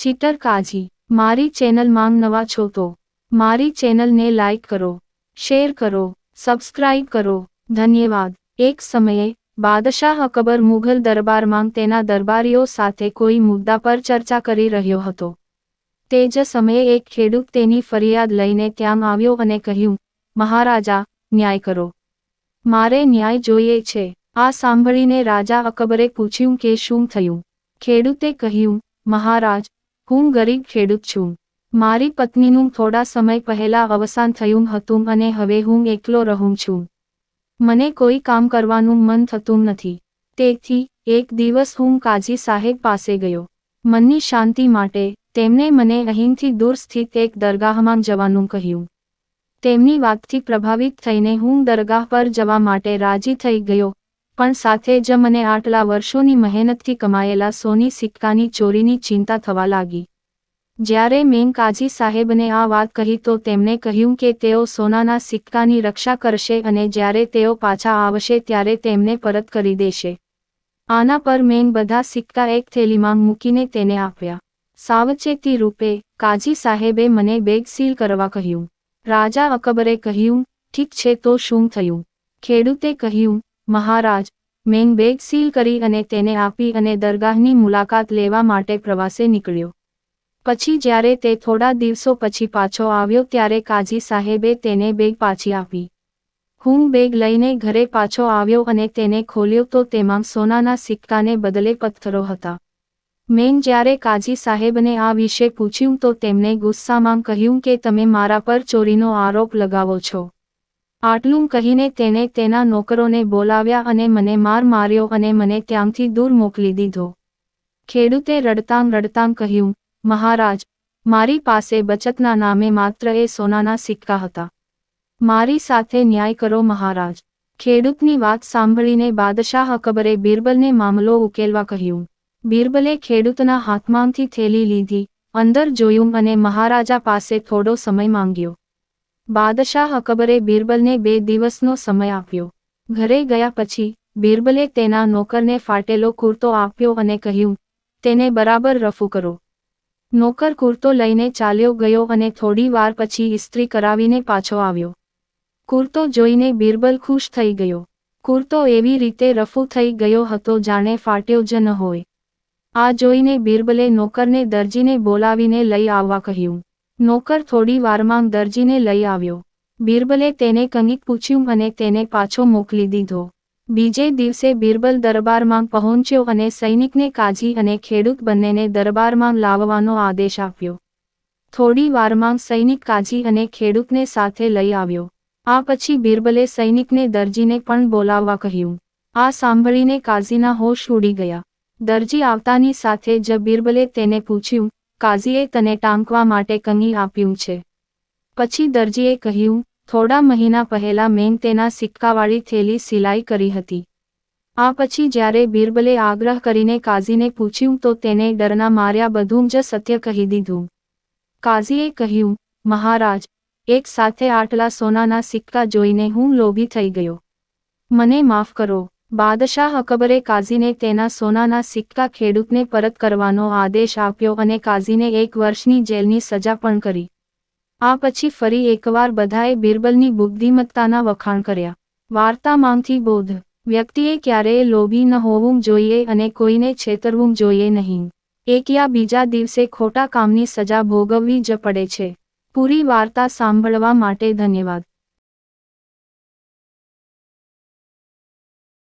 ચીટર કાજી, મારી ચેનલ માંગ નવા છો તો, મારી ચેનલને લાઇક કરો, શેર કરો, સબસ્ક્રાઇબ કરો, ધન્યવાદ. એક સમયે, બાદશાહ અકબર મુઘલ દરબારમાં તેના દરબારીઓ સાથે કોઈ મુદ્દા પર ચર્ચા કરી રહ્યો હતો. તે જ સમયે એક ખેડૂત તેની ફરિયાદ લઈને ત્યાં આવ્યો અને કહ્યું, મહારાજા, ન્યાય કરો. મારે ન્યાય જોઈએ છે. આ સાંભળીને રાજા અકબરે પૂછ્યું કે શું થયું? ખેડૂતે કહ્યું, મહારાજ હું ગરીબ ખેડૂત છું. મારી પત્નીનું થોડા સમય પહેલા અવસાન થયું હતું અને હવે હું એકલો રહું છું. મને કોઈ કામ કરવાનું મન થતું નથી. તેથી, એક દિવસ હું કાજી સાહેબ પાસે ગયો. મનની શાંતિ માટે, તેમણે મને અહીંથી દૂર સ્થિત એક દરગાહમાં જવાનું કહ્યું. તેમની વાતથી પ્રભાવિત થઈને હું દરગાહ પર જવા માટે રાજી થઈ ગયો પણ સાથે જ મને આટલા વર્ષોની મહેનતથી કમાયેલા સોની સિક્કાની ચોરીની ચિંતા થવા લાગી. જ્યારે મેં કાજી સાહેબને આ વાત કહી તો તેમણે કહ્યું કે તેઓ સોનાના સિક્કાની રક્ષા કરશે અને જ્યારે તેઓ પાછા આવશે ત્યારે તેમને પરત કરી દેશે. આના પર મેં બધા સિક્કા એક થેલીમાં મૂકીને તેને આપ્યા. સાવચેતી રૂપે કાજી સાહેબે મને બેગ સીલ કરવા કહ્યું. રાજા અકબરે કહ્યું, ઠીક છે તો શું થયું? ખેડૂતે કહ્યું મહારાજ, મેં બેગ સીલ કરી અને તેને આપી અને દરગાહની મુલાકાત લેવા માટે પ્રવાસે નીકળ્યો. પછી જ્યારે તે થોડા દિવસો પછી પાછો આવ્યો ત્યારે કાજી સાહેબે તેને બેગ પાછી આપી. હું બેગ લઈને ઘરે પાછો આવ્યો અને તેને ખોલ્યો તો તેમાં સોનાના સિક્કાને બદલે પથ્થરો હતા. મેન જ્યારે કાજી સાહેબને આ વિશે પૂછ્યું તો તેમણે ગુસ્સામાં કહ્યું કે તમે મારા પર ચોરીનો આરોપ લગાવો છો. આટલું કહીને તેણે તેના નોકરોને બોલાવ્યા અને મને માર માર્યો અને મને ત્યાંથી દૂર મોકલી દીધો. ખેડૂતે રડતાં રડતાં કહ્યું, મહારાજ, મારી પાસે બચતના નામે માત્ર એ સોનાના સિક્કા હતા. મારી સાથે ન્યાય કરો મહારાજ. ખેડૂતની વાત સાંભળીને બાદશાહ અકબરે બિરબલને મામલો ઉકેલવા કહ્યું. બિરબલે ખેડૂતના હાથમાંથી થેલી લીધી, અંદર જોયું અને મહારાજા પાસે થોડો સમય માંગ્યો. બાદશાહ અકબરે બિરબલને બે દિવસનો સમય આપ્યો. ઘરે ગયા પછી, બિરબલે તેના નોકરને ફાટેલો કુર્તો આપ્યો અને કહ્યું, તેને બરાબર રફુ કરો. નોકર કુર્તો લઈને ચાલ્યો ગયો અને થોડી વાર પછી ઇસ્ત્રી કરાવીને પાછો આવ્યો. કુર્તો જોઈને બિરબલ ખુશ થઈ ગયો. કુર્તો એવી રીતે રફુ થઈ ગયો હતો જાણે ફાટ્યો જ ન હોય. આ જોઈને બિરબલે નોકરને દરજીને બોલાવીને લઈ આવવા કહ્યું નોકર થોડી વારમાં દરજીને લઈ આવ્યો. બિરબલે તેને કંઈક પૂછ્યું અને તેને પાછો મોકલી દીધો. બીજે દિવસે બિરબલ દરબારમાં પહોંચ્યો અને સૈનિકને કાજી અને ખેડૂત બંનેને દરબારમાં લાવવાનો આદેશ આપ્યો. થોડી વારમાં સૈનિક કાજી અને ખેડૂતને સાથે લઈ આવ્યો. આ પછી બિરબલે સૈનિકને દરજીને પણ બોલાવવા કહ્યું. આ સાંભળીને કાઝીના હોશ ઉડી ગયા. દરજી આવતાની સાથે જ બિરબલે તેને પૂછ્યું કાઝીએ તને ટાંકવા માટે કંગી આપ્યું છે. પછી દરજીએ કહ્યું, થોડા મહિના પહેલા મેં તેના સિક્કાવાળી થેલી સિલાઈ કરી હતી. આ પછી જ્યારે બિરબલે આગ્રહ કરીને કાઝીને પૂછ્યું તો તેને ડરના માર્યા બધું જ સત્ય કહી દીધું. કાઝીએ કહ્યું, મહારાજ, એક સાથે આટલા સોનાના સિક્કા જોઈને હું લોભી થઈ ગયો. મને માફ કરો. બાદશાહ અકબરે કાઝીને તેના સોનાના સિક્કા ખેડૂતને પરત કરવાનો આદેશ આપ્યો અને કાઝીને એક વર્ષની જેલની સજા પણ કરી. આ પછી ફરી એકવાર બધાએ બિરબલની બુદ્ધિમત્તાના વખાણ કર્યા. વાર્તામાંથી બોધ. વ્યક્તિએ ક્યારેય લોભી ન હોવું જોઈએ અને કોઈને છેતરવું જોઈએ નહીં. એક યા બીજા દિવસે ખોટા કામની સજા ભોગવવી જ પડે છે. પૂરી વાર્તા સાંભળવા માટે ધન્યવાદ.